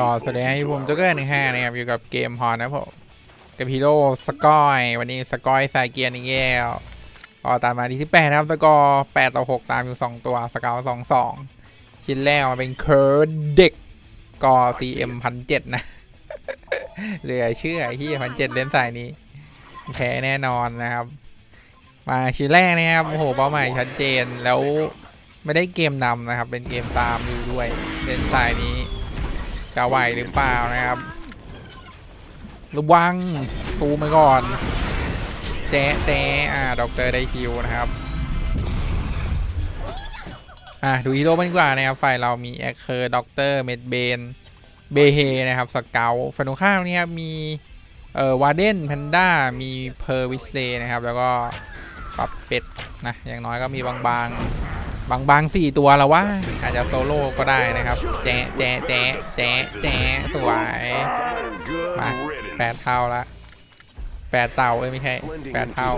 ก็สวัสดีให้ผมจ็กเกอร์หนึ่งห้านะครับ อยู่กับเกมฮอนนะผมกับฮีโร่สกอย วันนี้สกอยใส่เกียร์นี่แก้วก็ตามมาที่ที่แปดนะครับแล้วก็แปดต่อหกตามอยู่สองตัวสกาวสองสองชิ้นแรกมาเป็นเคิร์ดเด็กก็ CM พันเจ็ดนะเหลือเชื่อที่พันเจ็ดเล่นสายนี้แพ้แน่นอนนะครับ มาชิ้นแรกนะครับโอ้โหเป้าหมายชัดเจนแล้วไม่ได้เกมนำนะครับ เป็นเกมตามอยู่ด้วยเล่นสายนี้ จะไหวหรือเปล่านะครับ ระวังซูมไปก่อน แจ๊ะแจ๊ะอ่าด็อกเตอร์ได้คิวนะครับ อ่าดูฮีโร่บ้างดีกว่านะครับ ฝ่ายเรามีแอคเคอร์ด็อกเตอร์เมดเบนเบเฮนะครับ สเกลฝั่งตรงข้ามนี่ครับมีเอ่อวาเดนแพนด้ามีเพอร์วิสเลนะครับ แล้วก็ปับเป็ดนะ อย่างน้อยก็มีบางบาง บางบางสี่ตัวแล้วว่าอาจจะโซโล่ก็ได้นะครับ แจ๊แจ๊แจ๊แจ๊แจ๊สวยมาแปดเท่าละแปดเต่าเอ้ยไม่ใช่แปดเท่า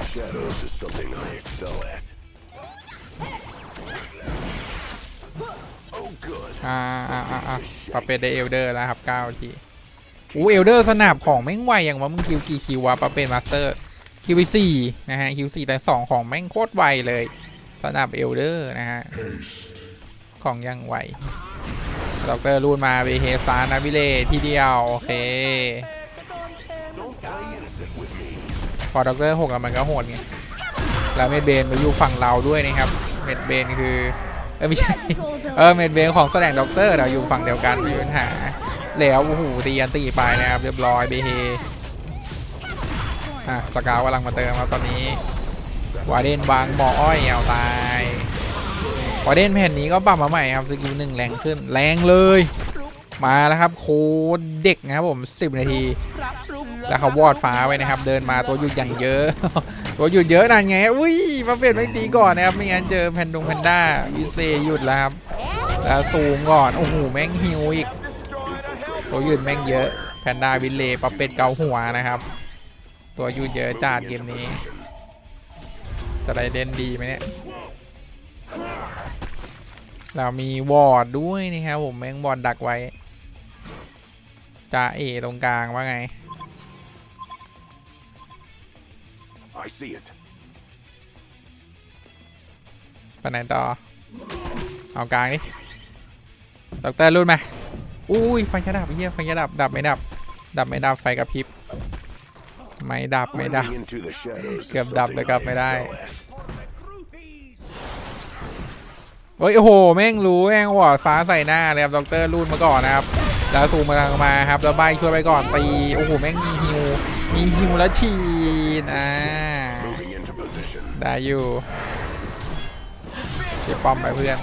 อ่าอ่าอ่าอ่าปาเป็ดได้เอลเดอร์แล้วครับเก้าทีอู้เอลเดอร์สนับของแม่งไวอย่างว่ามึงคิวกี่คิววะปาเป็ดมาสเตอร์คิวไปสี่นะฮะคิวสี่แต่สองของแม่งโคตรไวเลย สนับเอลเดอร์นะฮะ ของยังไวด็อกเตอร์รูนมาเบเฮซานาวิเลทีเดียว โอเค พอด็อกเตอร์หกแล้วมันก็โหดไง แล้วเมดเบนมาอยู่ฝั่งเราด้วยนะครับ เมดเบนคือ เออไม่ใช่ เออ เมดเบนของแสดงด็อกเตอร์เราอยู่ฝั่งเดียวกันไม่มีปัญหา แล้วโอ้โหตีอันตีไปนะครับ เรียบร้อยเบเฮอะสกาวกำลังมาเติมครับตอนนี้ วาเดนวางหมออ้อยเอาตายวาเดนแผ่นนี้ก็ปรับมาใหม่ครับสกิลหนึ่งแรงขึ้นแรงเลย มาแล้วครับโคเด็กนะครับผม 10 นาที แล้วเขาวอดฟ้าไว้นะครับ เดินมาตัวหยุดอย่างเยอะ ตัวหยุดเยอะนั่นไงอุ้ยมาเป็ดไม่ตีก่อนนะครับไม่งั้นเจอแพนดงแพนด้าวิเซหยุดแล้วครับแล้วซูมก่อนโอ้โหแม่งฮิวอีกตัวหยุดแม่งเยอะแพนด้าวินเลย์ปะเป็ดเกาหัวนะครับ ตัวหยุดเยอะจัดเกมนี้ จะได้เล่นดีไหมเนี่ย เรามีวอร์ดด้วยนะครับผมแม่งวอร์ดดักไว้จะเอตรงกลางว่าไง I see it. ไปไหนต่อ เอากลางดิด็อกเตอร์รุ่นมา อุ้ยไฟจะดับไอ้เฮียไฟจะดับ ดับไม่ดับ ดับไม่ดับไฟกระพริบ ไม่ดับไม่ดับ Blending into the shadows is เกือบดับ something แต่กลับ I ไม่ได้ excel at. เฮ้ยโอ้โหแม่งรู้แม่งวอร์ดฟ้าใส่หน้าเลยครับด็อกเตอร์รุ่นมาก่อนนะครับแล้วซูมมาทางมาครับแล้วใบช่วยไปก่อนตีโอ้โหแม่งมีฮิวมีฮิวแล้วฉีดอ่า Moving into position. ได้อยู่เก็บป้อมไปเพื่อน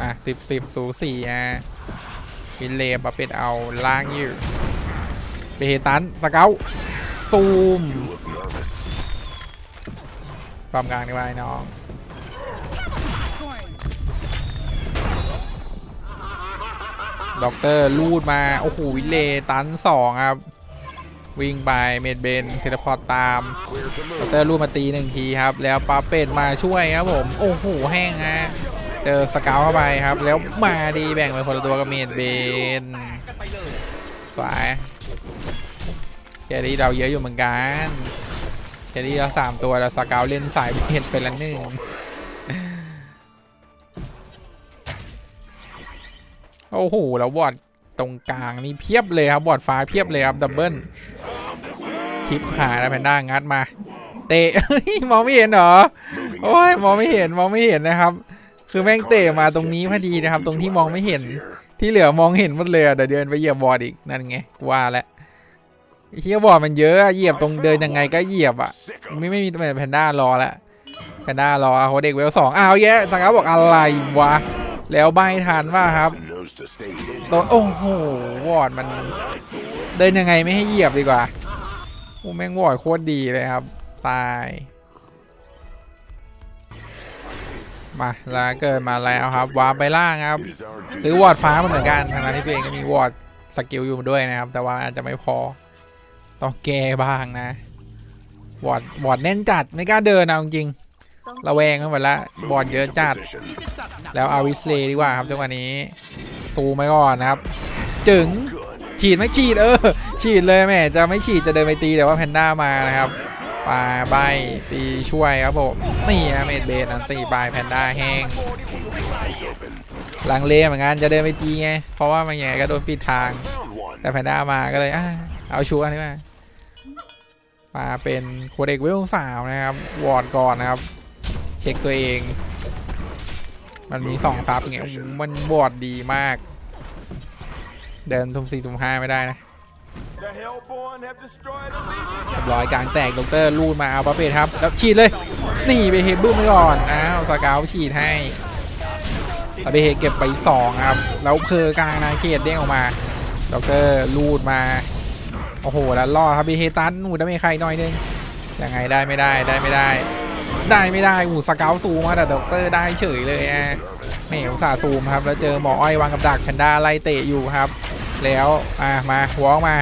อะสิบสิบสูสี่อะวินเลมมาเป็นเอาล่างอยู่ เบตันสเกลซูมความกลางดีกว่าไอ้น้องด็อกเตอร์ลูดมา โอ้โห วินเลตันสองครับ วิ่งไป เมดเบนเทเลพอร์ตตามด็อกเตอร์ลูดมาตีหนึ่งทีครับ แล้วปาเป็ดมาช่วยครับผม โอ้โห แห้งฮะเจอสเกลเข้าไปครับ แล้วมาดีแบ่งไปคนละตัวกับเมดเบนสวย แครี่เราเยอะอยู่เหมือนกันแครี่เราสามตัวแล้วสเกลเล่นสายเบนไปละหนึ่งโอ้โหแล้วบอดตรงกลางนี่เพียบเลยครับบอดฟ้าเพียบเลยครับดับเบิลคลิปหาแล้วแพนด้างัดมา เตะมองไม่เห็นเหรอโอ้ยมองไม่เห็นมองไม่เห็นนะครับ คือแม่งเตะมาตรงนี้พอดีนะครับ ตรงที่มองไม่เห็นที่เหลือมองเห็นหมดเลยเดี๋ยวเดินไปเหยียบบอดอีกนั่นไงว่าแล้ว เฮียบอร์ดมันเยอะเหยียบตรงเดินยังไงก็เหยียบอะไม่ไม่มีแพนด้ารอแล้วแพนด้ารอโหเด็กเวลสองอ้าวแย่สังกัดบอกอะไรวะแล้วใบทันว่าครับตัวโอ้โหวอร์ดมัน เดินยังไงไม่ให้เหยียบดีกว่าโอ้แม่งวอร์ดโคตรดีเลยครับ ตายมาลาเกิดมาแล้วครับวาร์ปไปล่างครับ ซื้อวอร์ดฟ้ามาเหมือนกันทางนั้นที่ตัวเองก็มีวอร์ดสกิลอยู่ด้วยนะครับ แต่ว่าอาจจะไม่พอ ต้องแก้บ้างนะวอร์ดวอร์ดแน่นจัดไม่กล้าเดินเอาจริงๆระแวงกันหมดละวอร์ดเยอะจัด position. แล้วเอาวิสเลย์ดีกว่าครับจังหวะนี้ซูมไปก่อนนะครับ จึง Good. ฉีดไหม่ฉีดเออ ฉีดเลยแม่จะไม่ฉีดจะเดินไปตีแต่ว่าแพนด้ามานะครับปาใบตีช่วยครับผมนี่นะเมดเบนอันตีปลายแพนด้าแห้ง Eyes open. ลังเลเหมือนกันจะเดินไปตีไงเพราะว่ามันยังไงก็โดนปิดทาง Found one. แต่แพนด้ามาก็เลยอะเอาชัวร์นี่มา มาเป็นโคเด็กเวลสาวนะครับ วอร์ดก่อนนะครับ เช็คตัวเอง มันมีสองซับเงี้ยมันวอดดีมาก เดินทุ่มสี่ทุ่มห้าไม่ได้นะร้อยกลางแตกดอกเตอร์ลูดมาเอาบัฟเฟตครับ แล้วฉีดเลย นี่ไปเฮดบึ้มไปก่อน อ้าวสกาวฉีดให้ไปเฮเก็บไปสองครับ แล้วเพอกลางนาเขตเด้งออกมาดอกเตอร์ลูดมา โอ้โหแล้วล่อครับไปเฮตันหนูได้ไม่ใครหน่อยนึงยังไงได้ไม่ได้ได้ไม่ได้ ได้ไม่ได้อูสเกาวซูมมาแต่ด็อกเตอร์ได้เฉยเลยอะแหมอุตส่าห์ซูมครับ แล้วเจอหมออ้อยวางกับดักแพนด้าไล่เตะอยู่ครับ แล้วอะมาวอล์กมา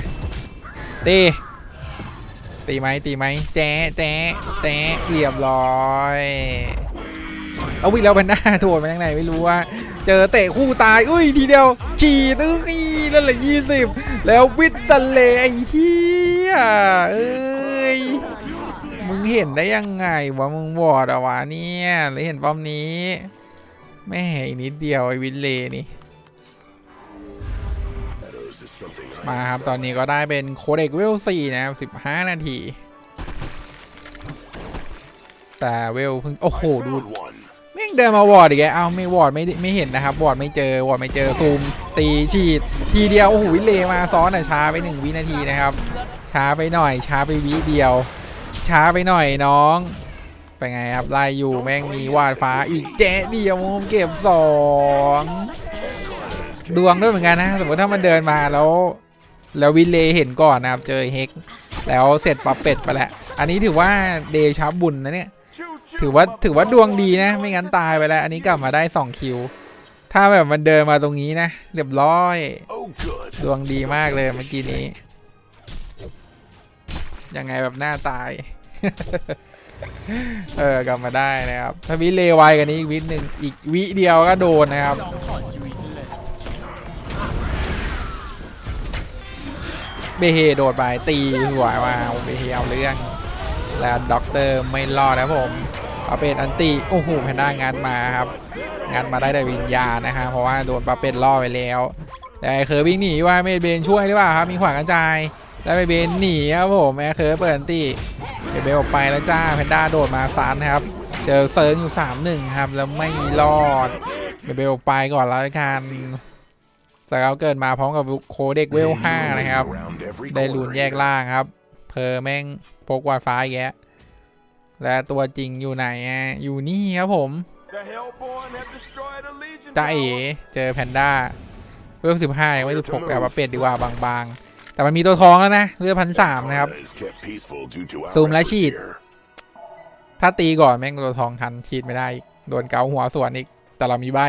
ตีตีไหมตีไหมแจ๊แจ๊แจ๊เรียบร้อย เอาวิ่งแล้วแพนด้าโถดมาจากไหนไม่รู้ว่า เจอเตะคู่ตาย อุ้ยทีเดียวฉีดอุ้ยนั่นแหละยี่สิบแล้ววิทย์เลไอ้เหี้ยเอ้ยมึงเห็นได้ยังไงวะมึงบอดอะวะเนี่ยหรือเห็นป้อมนี้ไม่เห็นอีกนิดเดียวไอ้วินเลนี่มาครับ ตอนนี้ก็ได้เป็นโคเด็กเวล4นะครับ15 นาที แต่เวลเพิ่ง โอ้โห ดู เดินมาวอร์ดอีกแล้วเอาไม่วอร์ดไม่ไม่เห็นนะครับวอร์ดไม่เจอวอร์ดไม่เจอซูมตีฉีดทีเดียวโอ้โหวิเลมาซ้อนอะช้าไปหนึ่งวินาทีนะครับ ช้าไปหน่อย ช้าไปวิเดียว ช้าไปหน่อยน้องเป็นไงครับไล่อยู่แม่งมีวาดฟ้าอีกแจ๊เดียวมุมเก็บสองดวงด้วยเหมือนกันนะ สมมติถ้ามันเดินมาแล้ว แล้ววินเลย์เห็นก่อนนะครับเจอเฮกแล้วเสร็จปับเป็ดไปแล้วอันนี้ถือว่าเดชาบุญนะเนี่ย ถือว่าถือว่าดวงดีนะ ไม่งั้นตายไปแล้ว อันนี้กลับมาได้2คิว ถ้าแบบมันเดินมาตรงนี้นะเรียบร้อย ดวงดีมากเลยเมื่อกี้นี้ ยังไงแบบหน้าตาย เออกลับมาได้นะครับ ถ้าวิเลไวกันนี้อีกวิหนึ่งอีกวิเดียวก็โดนนะครับเบเฮโดดไปตีสวมาเบเฮเอาเรื่อง แล้วด็อกเตอร์ไม่รอดนะผมเอาเป็นอันติโอ้โหแพนด้างานมาครับ งานมาได้แต่วิญญาณนะฮะเพราะว่าโดนปาเป็ดล่อไปแล้ว แต่ไอ้เคอร์วิ่งหนีว่าเมดเบนช่วยหรือเปล่าครับมีขวางกระจาย แล้วเมดเบนหนีครับผมแอร์เคอร์เปิดอันติเมดเบนออกไปแล้วจ้าแพนด้าโดดมาซานครับ เจอเซิร์งอยู่สามหนึ่งครับแล้วไม่รอดเมดเบนออกไปก่อนแล้วกันสเกลเกิดมาพร้อมกับโคเด็กเวลห้านะครับ ได้ลูนแยกล่างครับ เพอแม่งพกวาดฟ้าอีกแยะ และตัวจริงอยู่ไหนอะอยู่นี่ครับผม The Hellborn have destroyed a legion. จ้าเอ๋เจอแพนด้าเวลสิบห้ายังไม่สิบหกแบบว่าเป็ดดีกว่าบางๆ แต่มันมีตัวทองแล้วนะเลือดพันสามนะครับ Corona is kept peaceful due to our ซูมและ efforts ฉีด here. ถ้าตีก่อนแม่งตัวทองทันฉีดไม่ได้อีกโดนเกาหัวส่วนอีก แต่เรามีใบ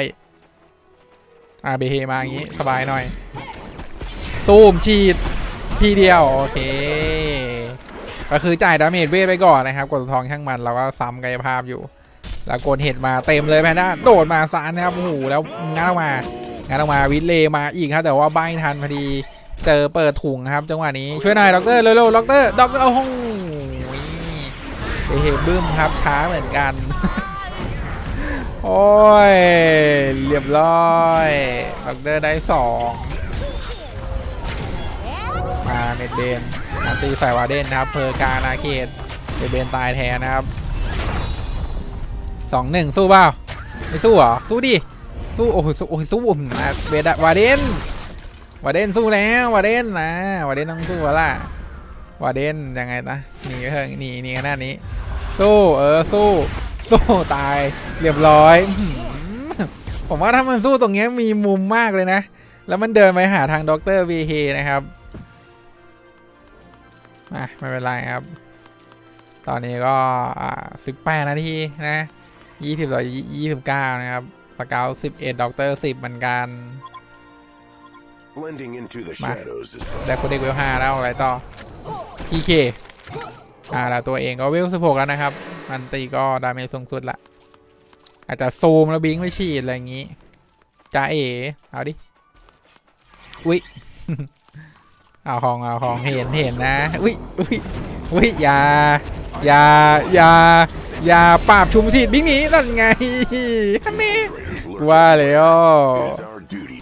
อ่าเบเฮมาอย่างงี้ สบายหน่อยซูมฉีดทีเดียว โอเค ก็คือจ่ายดาเมจเวทไปก่อนนะครับกดทองช่างมันเราก็ซ้ำกายภาพอยู่ แล้วกดเห็ดมาเต็มเลยแพนด้าโดดมาซานนะครับโอ้โหแล้วง้างออกมาง้างออกมาวิทเลมาอีกครับ แต่ว่าใบทันพอดีเจอเปิดถุงครับ จังหวะนี้ช่วยหน่อยด็อกเตอร์เร็วๆด็อกเตอร์ด็อกเตอร์โอ้โหเฮ้ยบึ้มครับช้าเหมือนกัน โอ้ยเรียบร้อยด็อกเตอร์ได้สองมาเมดเบนอัน ตีใส่วาเดนนะครับเพอร์กานาเขตเมดเบนตายแทนนะครับสองหนึ่งสู้เปล่าไม่สู้เหรอสู้ดิสู้โอ้โหสู้โอ้โหสู้ผมนะเบดวาเดนวาเดนสู้แล้ววาเดนนะวาเดนต้องสู้แล้วล่ะวาเดนยังไงนะหนีไปเถอะหนีหนีขนาดนี้ สู้เออสู้สู้ตายเรียบร้อย ผมว่าถ้ามันสู้ตรงเนี้ยมีมุมมากเลยนะ แล้วมันเดินไปหาทางด็อกเตอร์วีเฮนะครับ อะไม่เป็นไรครับ ตอนนี้ก็สิบแปดนาทีนะยี่สิบต่อยี่สิบเก้านะครับสเกลสิบเอ็ดด็อกเตอร์สิบเหมือนกัน Blending into the Ma. shadows is ได้คนเด็กเวลห้าแล้วอะไรต่อ PK อ่าแล้วตัวเองก็เวลสิบหกแล้วนะครับ มันตีก็ดาเมจสูงสุดละอาจจะซูมแล้วบิงไม่ฉีดอะไรอย่างงี้จ้าเอ๋เอาดิ อุ้ย เอาของเอาของเห็นเห็นนะอุ้ยอุ้ยอุ้ยอย่าอย่าอย่าอย่าปราบชุมทีบิงหนีนั่นไงฮันนี่ว่าแล้ว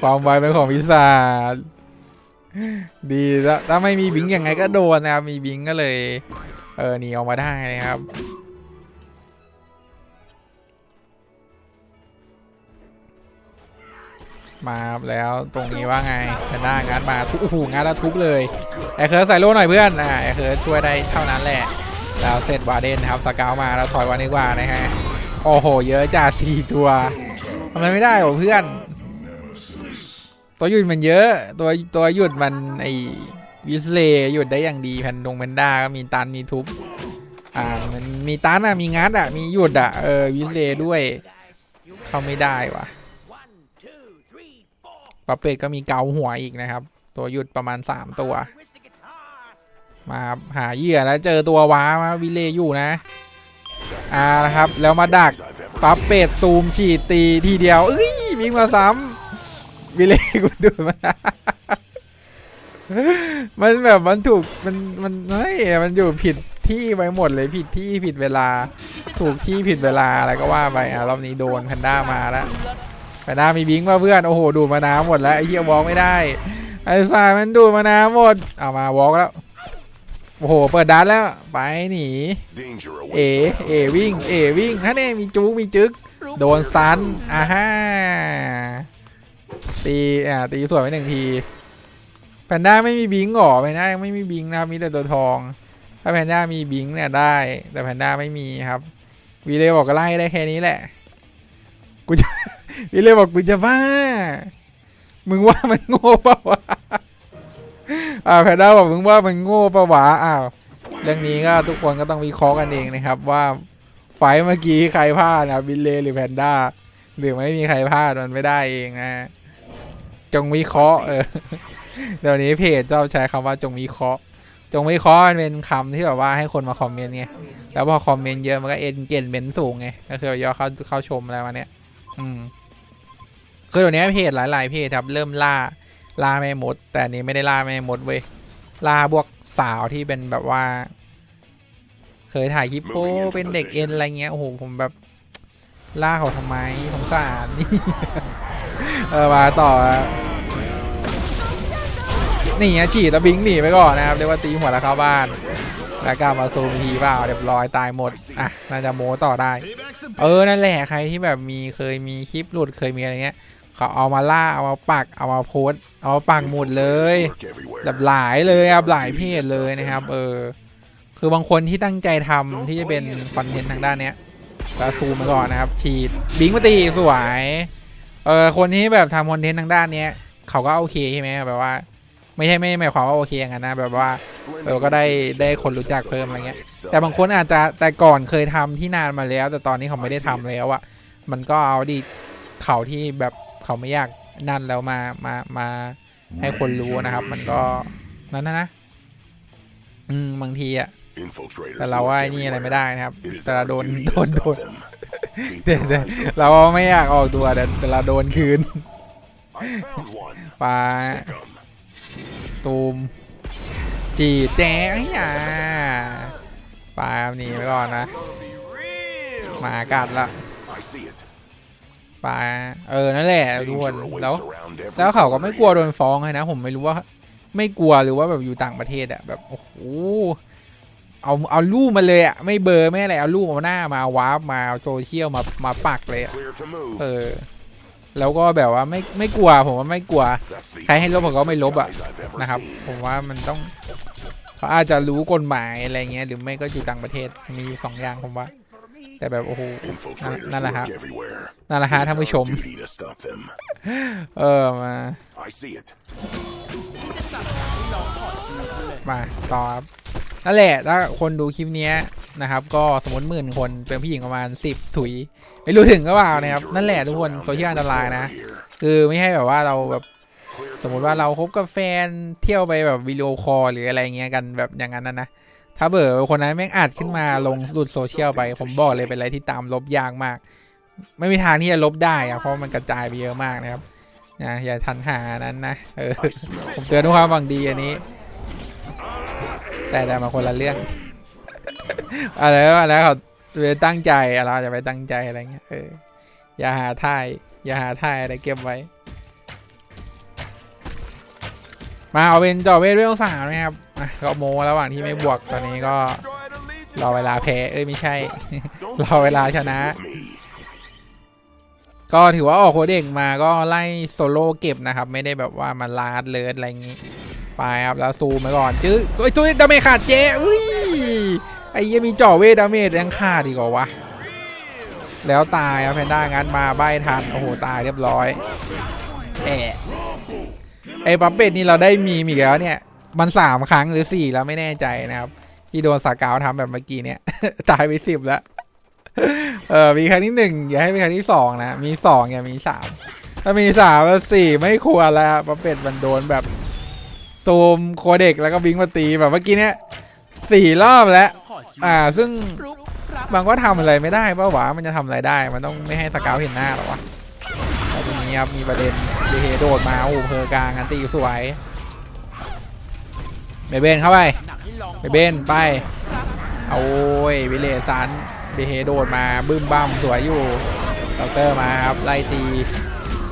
ความไวเป็นของพิศาจดีแล้วถ้าไม่มีบิงยังไงก็โดนนะครับมีบิงก็เลย เออหนีออกมาได้นะครับ มาครับแล้วตรงนี้ว่าไงจะหน้างานมาทุบโอ้โหงานแล้วทุบเลยไอเคิร์สใส่โล่หน่อยเพื่อนอ่าไอเคิร์สช่วยได้เท่านั้นแหละ แล้วเสร็จวาเดนนะครับสกาวมาแล้วถอยวันดีกว่านะฮะโอ้โห เยอะจ่าสี่ตัวทำไมไม่ได้หรอเพื่อน ตัวหยุดมันเยอะ ตัวตัวหยุดมันไอวิสเลย์หยุดได้อย่างดีแพนดงแพนด้าก็มีตันมีทุบอ่ามันมีตันอะมีงัดอะมีหยุดอะเออวิสเลย์ด้วย เข้าไม่ได้วะ ปะเป็ดก็มีเกาหัวอีกนะครับ ตัวหยุดประมาณสามตัว มาหาเหยื่อแล้วเจอตัวว้ามาวิเลย์อยู่นะอ่านะครับ แล้วมาดักปั๊บเป็ดซูมฉีดตีทีเดียวเอ้ยวิ่งมาซ้ำวิเลกูดูมันมันแบบมันถูกมันมันเฮ้ยมันอยู่ผิดที่ไปหมดเลยผิดที่ผิดเวลา ถูกที่ผิดเวลาอะไรก็ว่าไปอะรอบนี้โดนแพนด้ามาแล้ว แพนด้ามีบิงมาเพื่อนโอ้โหดูดมาน้ำหมดแล้วไอ้เหี้ยวอล์กไม่ได้ไอ้สายมันดูดมาน้ำหมดเอามาวอล์กแล้วโอ้โหเปิดดันแล้วไปหนี danger เอ awaits. เอวิ่งเอวิ่งถ้าเนี่ยมีจุกมีจึกโดนซันอ่าฮ่าตีอ่าตีสวยไปหนึ่งทีแพนด้าไม่มีบิงหรอแพนด้ายังไม่มีบิงนะครับมีแต่ตัวทอง ถ้าแพนด้ามีบิงเนี่ยได้ แต่แพนด้าไม่มีครับวีเลบอกก็ไล่ได้แค่นี้แหละกูจะ วีเลบอกกูจะบ้า มึงว่ามันโง่เปล่าวะอ่าแพนด้าบอกมึงว่ามันโง่เปล่าวะอ้าวเรื่องนี้ก็ทุกคนก็ต้องวิเคราะห์กันเองนะครับ ว่าไฟล์เมื่อกี้ใครพลาดนะบิลเล่หรือแพนด้าหรือไม่มีใครพลาดมันไม่ได้เองนะจงวิเคราะห์เออเดี๋ยวนี้เพจชอบใช้คำว่าจงวิเคราะห์ จงวิเคราะห์มันเป็นคำที่แบบว่าให้คนมาคอมเมนต์ไงแล้วพอคอมเมนต์เยอะมันก็เอ็นเกนเบนสูงไงก็คือ ยอดเข้าเข้าชมอะไรวันเนี้ยอืม คือเดี๋ยวนี้เพจหลายๆเพจครับเริ่มล่าล่าแม่มด แต่อันนี้ไม่ได้ล่าแม่มดเว้ยล่าพวกสาวที่เป็นแบบว่า เคยถ่ายคลิปโป้เป็นเด็กเอ็นอะไรเงี้ยโอ้โหผมแบบล่าเขาทำไมสงสารนี่เออมาต่อนี่ไงฉีดตะบิงหนีไปก่อนนะครับเรียกว่าตีหัวแล้วเข้าบ้านแล้วก็มาซูมทีเปล่าเรียบร้อยตายหมดอะน่าจะโม้ต่อได้ เออนั่นแหละใครที่แบบมีเคยมีคลิปหลุดเคยมีอะไรเงี้ย เขาเอามาล่าเอามาปักเอามาโพสต์เอามาปักหมุดเลย Lurk everywhere. แบบหลายเลยครับหลายเพจเลยนะครับ เออ คือบางคนที่ตั้งใจทำที่จะเป็นคอนเทนต์ทางด้านเนี้ยก็ซูมมาก่อนนะครับ ฉีดบิงมาตีสวยเออคนที่แบบทำคอนเทนต์ทางด้านเนี้ยเขาก็โอเคใช่ไหมแบบว่า ไม่ใช่ไม่หมายความว่าโอเคอย่างนั้นนะแบบว่าเออก็ได้ได้คนรู้จักเพิ่มอะไรเงี้ย แต่บางคนอาจจะแต่ก่อนเคยทำที่นานมาแล้ว แต่ตอนนี้เขาไม่ได้ทำแล้วอะมันก็เอาดิเขาที่แบบ เขาไม่อยากนั่นแล้วมามามาให้คนรู้นะครับ มันก็นั่นนะนะอืมบางทีอะ Infiltrators แต่เราว่า lurk ไอ้นี่อะไร everywhere. ไม่ได้นะครับ It is แต่เรา our โดน duty โด to นโด stop น them. Keep แต่ your แต่ eyes open. เราไม่อยากออกตัวแต่แต่เราโดนคืน I found one. ปลา Sick 'em. ตูมจีดแจ๊ไอ้ยาปลาหนีไปก่อนนะ Real. หมากัดละ I see it. ปลาเออนั่นแหละทุกคน Danger awaits แล้ว around every แล้วเขาก็ไม่ corner กลัว here. โดนฟ้องเลยนะ ผมไม่รู้ว่า ไม่กลัวหรือว่าแบบอยู่ต่างประเทศอะแบบโอ้โหเอาเอารูปมาเลยอะไม่เบลอร์ไม่อะไรเอารูปเอาหน้ามาวาร์ปมาเอาโซเชียลมามาปักเลยอะ Clear to move. เออ แล้วก็แบบว่าไม่ไม่กลัว ผมว่าไม่กลัว That's the ใครให้ลบผมก็ไม่ลบอะ guys I've ever นะครับ seen. ผมว่ามันต้องเขาอาจจะรู้กฎหมายอะไรเงี้ยหรือไม่ก็อยู่ต่างประเทศมีอยู่สองอย่างผมว่า แต่แบบโอ้โห Infiltrators นั่นแหละฮะ lurk everywhere. นั่นแหละฮะ It is ท่านผู้ช our ม duty to stop them. เออมา I see it. มาต่อครับนั่นแหละถ้าคนดูคลิปเนี้ยนะครับ ก็สมมติหมื่นคนเป็นผู้หญิงประมาณสิบถุย ไม่รู้ถึงก็เปล่านะครับ นั่นแหละทุกคนโซเชียลอันตรายนะ Here. คือไม่ใช่แบบว่าเราแบบ Clear สมมติว่าเราคบกับแฟนเที่ยวไปแบบวิดีโอคอลหรืออะไรเงี้ยกันแบบอย่างนั้นนะนะ ถ้าเบอร์คนนั้นแม่งอัดขึ้นมาลงหลุดโซเชียลไป ผมบอกเลยเป็นอะไรที่ตามลบยากมาก ไม่มีทางที่จะลบได้อะเพราะมันกระจายไปเยอะมากนะครับอย่าอย่าทันหานั้นนะเออผมเตือนด้วยความหวังดีอันนี้ แต่แต่มาคนละเรื่องอะไรวะอะไรเขาไปตั้งใจอะไรจะไปตั้งใจอะไรเงี้ยเอออย่าหาท่ายอย่าหาท่ายอะไรเก็บไว้ มาเอาเป็นจอเวทเวลสามนะครับอะ ก็โมระหว่างที่ไม่บวกตอนนี้ก็รอเวลาแพ้เอ้ยไม่ใช่ รอเวลาชนะ ก็ถือว่าออกโคเด็กมาก็ไล่โซโล่เก็บนะครับ ไม่ได้แบบว่ามาลาดเลิศอะไรอย่างงี้ ไปครับแล้วซูมไปก่อนจื้อสวยจุ้ยดาเมจขาดเจ๊อุ้ยไอ้ยังมีจ่อเวดาเมจยังขาดอีกเหรอวะแล้วตายครับแพนด้างั้นมาใบทันโอ้โหตายเรียบร้อยแอะไอ้ปั๊มเป็ดนี่เราได้มีมอีกแล้วเนี่ย มันสามครั้งหรือสี่แล้วไม่แน่ใจนะครับ ที่โดนสากาวทำแบบเมื่อกี้เนี่ย ตายไปสิบแล้ว เออมีครั้งที่หนึ่งอย่าให้เป็นครั้งที่สองนะ มีสองอย่ามีสามถ้ามีสามกับสี่ไม่ควรแล้วครับเพราะเป็ดมันโดนแบบซูมโคเด็กแล้วก็บิงมาตีแบบเมื่อกี้เนี้ยสี่รอบแล้ว อ่า ซึ่งมันก็ทำอะไรไม่ได้ป่าวะมันจะทำอะไรได้ มันต้องไม่ให้สกาวเห็นหน้าหรอวะแล้วทีนี้ครับมีประเด็นเดเฮโดดมาโอ้เพอกลางอันตีสวย เบเบนเข้าไปเบเบนไปเอาโอ้ยวิเลสันเบเฮโดดมาบึ้มบั้มสวยอยู่ด็อกเตอร์มาครับไล่ตี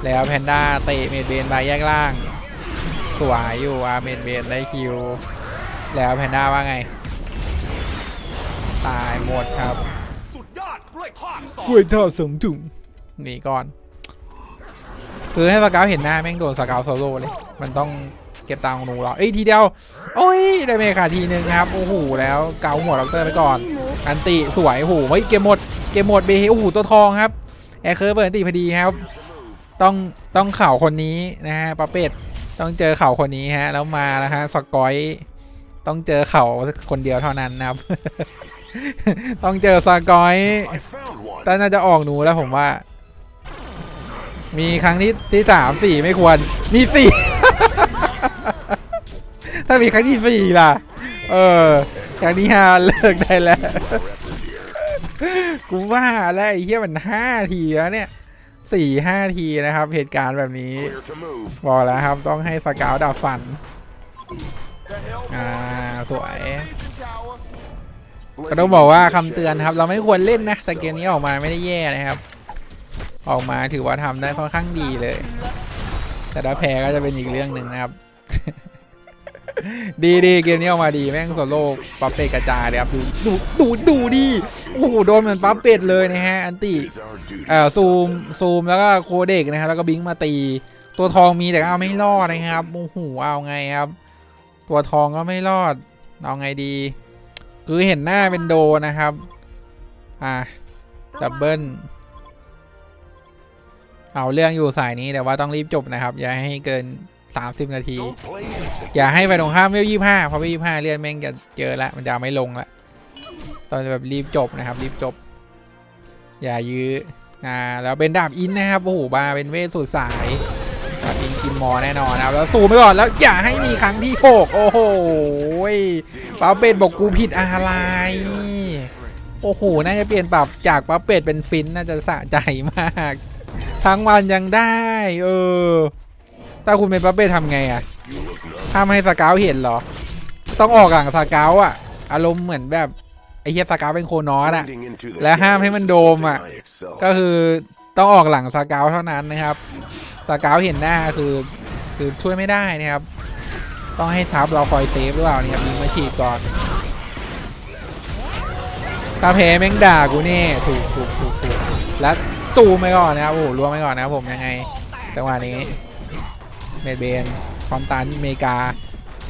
แล้วแพนด้าเตะเมดเบนไปแยกล่าง สวยอยู่อาเมดเบนได้คิว แล้วแพนด้าว่าไง ตายหมดครับสุดยอดกล้วยทอดสองกล้วยทอดสมถุงหนีก่อน คือให้สเกาวเห็นหน้าแม่งโดนสเกาวโซโล่เลย มันต้อง เก็บตังค์หนูเหรอเอ้ยทีเดียว โอ้ยได้เมคาทีนึงครับ โอ้โหแล้วเกาหัวด็อกเตอร์ไปก่อน อันติสวยโอ้โหเฮ้ยเกมหมด เกมหมดเบฮโอ้โหตัวทองครับ แอร์เคิร์ฟเปิดอันติพอดีครับ ต้องต้องเข่าคนนี้นะฮะปาเป็ดต้องเจอเข่าคนนี้ฮะ แล้วมานะฮะสกอยต้องเจอเข่าคนเดียวเท่านั้นนะครับ ต้องเจอสกอยแต่น่าจะออกหนูแล้วผมว่า มีครั้งที่ที่สามสี่ไม่ควร มีสี่ ถ้ามีครั้งที่สี่ล่ะ เออครั้งที่ห้าเลิกได้แล้ว กูว่าแล้วไอ้เหี้ยมันห้าทีแล้วเนี่ยสี่ห้าทีนะครับ เหตุการณ์แบบนี้บอกแล้วครับต้องให้สกาวดับฟัน อ่า สวย ก็ต้องบอกว่าคำเตือนครับ เราไม่ควรเล่นนะแต่เกมนี้ออกมาไม่ได้แย่นะครับ ออกมาถือว่าทำได้ค่อนข้างดีเลย แต่ถ้าแพ้ก็จะเป็นอีกเรื่องหนึ่งนะครับ ดีดีเกมนี้ออกมาดีแม่งโซโล่ปั๊บเป็ดกระจายเลยครับดูดูดูดูดีโอ้โหโดนเหมือนปั๊บเป็ดเลยนะฮะอันติเอ่อซูมซูมแล้วก็โคเด็กนะครับแล้วก็บิงมาตี ตัวทองมีแต่เอาไม่รอดนะครับโอ้โหเอาไงครับ ตัวทองก็ไม่รอดเอาไงดี คือเห็นหน้าเป็นโดนะครับ อะดับเบิลเอาเรื่องอยู่สายนี้แต่ว่าต้องรีบจบนะครับ อย่าให้เกิน 30 นาที don't play innocent อย่าให้ไปตรงข้ามเวลยี่ห้าเพราะเวลยี่ห้าเลื่อนแม่งจะเจอละมันจะไม่ลงละตอนแบบรีบจบนะครับ รีบจบ อย่ายื้ออ่าแล้วเป็นดาบอินนะครับโอ้โหบาเป็นเวทสุดสายดาบอินกินมอแน่นอนนะครับแล้วสูมไปก่อนแล้วอย่าให้มีครั้งที่หกโอ้โหป้าเป็ดบอกกูผิดอะไรโอ้โห น่าจะเปลี่ยนปรับจากป้าเป็ดเป็นฟินน่าจะสะใจมาก ทั้งวันยังได้ เออ ถ้าคุณเป็นป้าเป็ดทำไงอะห้ามให้สกาวเห็นเหรอ ต้องออกหลังสกาวอะอารมณ์เหมือนแบบไอ้เฮียสกาวเป็นโคนอสอะและห้ามให้มันโดมอะก็คือต้องออกหลังสกาวเท่านั้นนะครับสกาวเห็นหน้าคือคือช่วยไม่ได้นะครับ ต้องให้ทับเราคอยเซฟหรือเปล่าเนี่ยยิงมาฉีดก่อนถ้าแพ้แม่งด่ากูนี่ถูกถูกถูกถูกแล้วซูมไปก่อนนะครับโอ้โหรวมไปก่อนนะครับผมยังไงจังหวะนี้ เมดเบนคอมตันเมกา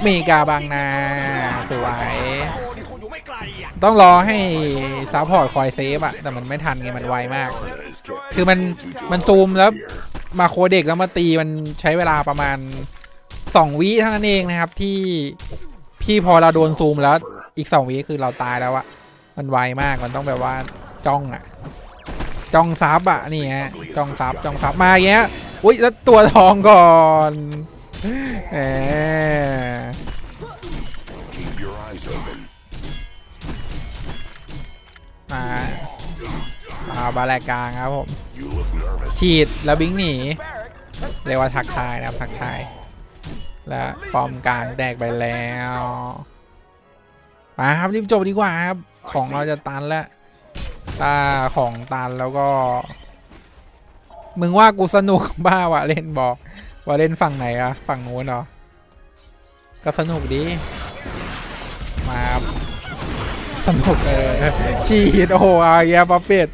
เมกาบางนาสวย ต้องรอให้ซัพพอร์ตคอยเซฟอะแต่มันไม่ทันไงมันไวมาก คือมันมันซูมแล้วมาโคเด็กแล้วมาตีมันใช้เวลาประมาณสองวิเท่านั้นเองนะครับที่พี่พอเราโดนซูมแล้วอีกสองวิคือเราตายแล้วอะมันไวมากมันต้องแบบว่าจ้องอะจ้องซับอะนี่ฮะจ้องซับจ้องซับมาอย่างเงี้ย อุ้ยแล้วตัวทองก่อนแหม keep your eyes open มามาบาแลกกลางครับผม you look nervous ฉีดแล้วบิงหนี Barracks. Let's เรียกว่าทักทายนะครับทักทาย และป้อมกลางแตกไปแล้วมาครับรีบจบดีกว่าครับ ของเราจะตันแล้วถ้าของตันแล้วก็ มึงว่ากูสนุกบ้าวะเล่นบอก ว่าเล่นฝั่งไหนอะฝั่งนู้นเหรอก็สนุกดี มาครับสนุกเออชีดโอ้โหอาแย่ป๊อปเป็ด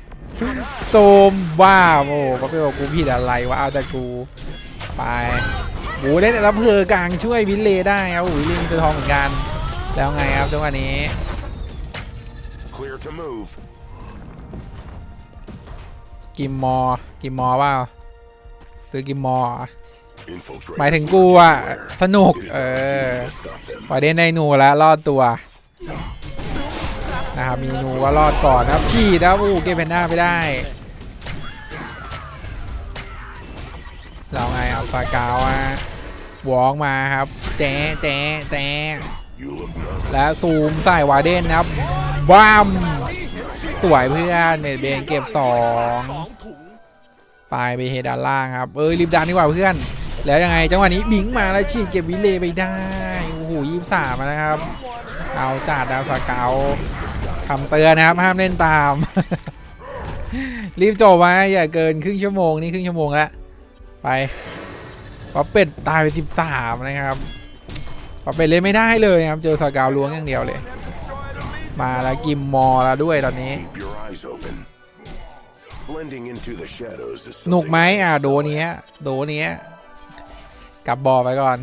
โซมว้าโอ้ป๊อปเป็ดบอกกูผิดอะไรวะเอาแต่กูไปโอ้เล่นรับเพอกลางช่วยวินเลได้ครับโอ้ยลิงตัวทองเหมือนกัน แล้วไงครับจังหวะนี้ Clear to move. กิมมอกิมมอว่าซื้อกิมมอเหรอ Infiltrate. หมายถึงกูอะ สนุก It is เอ our อ duty to stop them. ประเด็นในหนูแล้วรอดตัว นะครับมีหนูก็รอดก่อนนะครับฉีดนะครับอู้เก็บเพนด้าไปได้ เราไงเอาปากาวอะวอกมาครับแจ๊ะแจ๊ะแจ๊ะ You look nervous. และซูมใส่วาเดนนะครับบ้ามสวยเพื่อนเมดเบนเก็บสอง ปลายไปเฮดด้านล่างครับ เอ้ยรีบดันดีกว่าเพื่อน แล้วยังไงจังหวะนี้บิงมาแล้วฉีดเก็บวิเลยไปได้ โอ้โหยี่สามนะครับ เอาจัดดาวสกาวคำเตือนนะครับห้ามเล่นตาม รีบจบมาอย่าเกินครึ่งชั่วโมงนี่ครึ่งชั่วโมงแล้วไปป๊อปเป็ดตายไปสิบสามนะครับป๊อปเป็ดเล่นไม่ได้เลยครับเจอสกาวล้วงอย่างเดียวเลย มาแล้วกิมมอแล้วด้วยตอนนี้ หนุก something ไหมอะโดเนี้ยโดเนี้ยกลับบอไปก่อน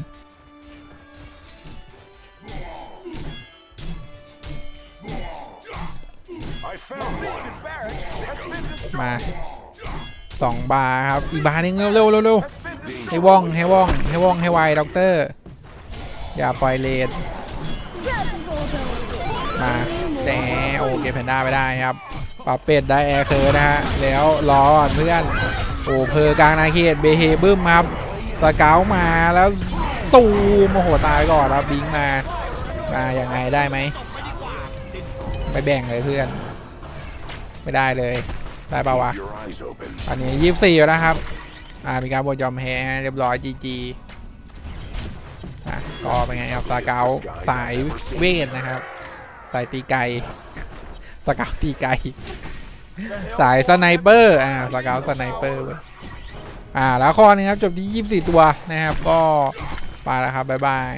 I found one. มาสองบาร์ครับ อีกบาร์หนึงเร็วเร็วเร็วเร็วให้ว่องให้ว่องให้ว่องให้ไวด็อกเตอร์ อย่าปล่อยเลดมาแต่โอเคแพนด้าไปได้ครับ ปรับเป็ดได้แอร์เคิร์นะฮะ แล้วรอก่อเพื่อนโอ้เพอกลางนาเขตเบเฮบึ้มครับสเกามาแล้วตูมโอ้โหตายก่อนครับบิงมามาอยังไงได้ไหมไปแบ่งเลยเพื่อน ไม่ได้เลยได้ปะวะตอนนี้ยี่สิบสี่แล้วนะครับอ่ามีการบวกยอมแพ้เรียบร้อยจีจีอะก็เป็นไงครับสเกาสายเวทนะครับ สายตีไก สกาวตีไกลสายสไนเปอร์อ่าสกาวสไนเปอร์เว้ยอ่าแล้วข้อนี้ครับจบที่ 24 ตัวนะครับ ก็ไปแล้วครับ บ๊ายบาย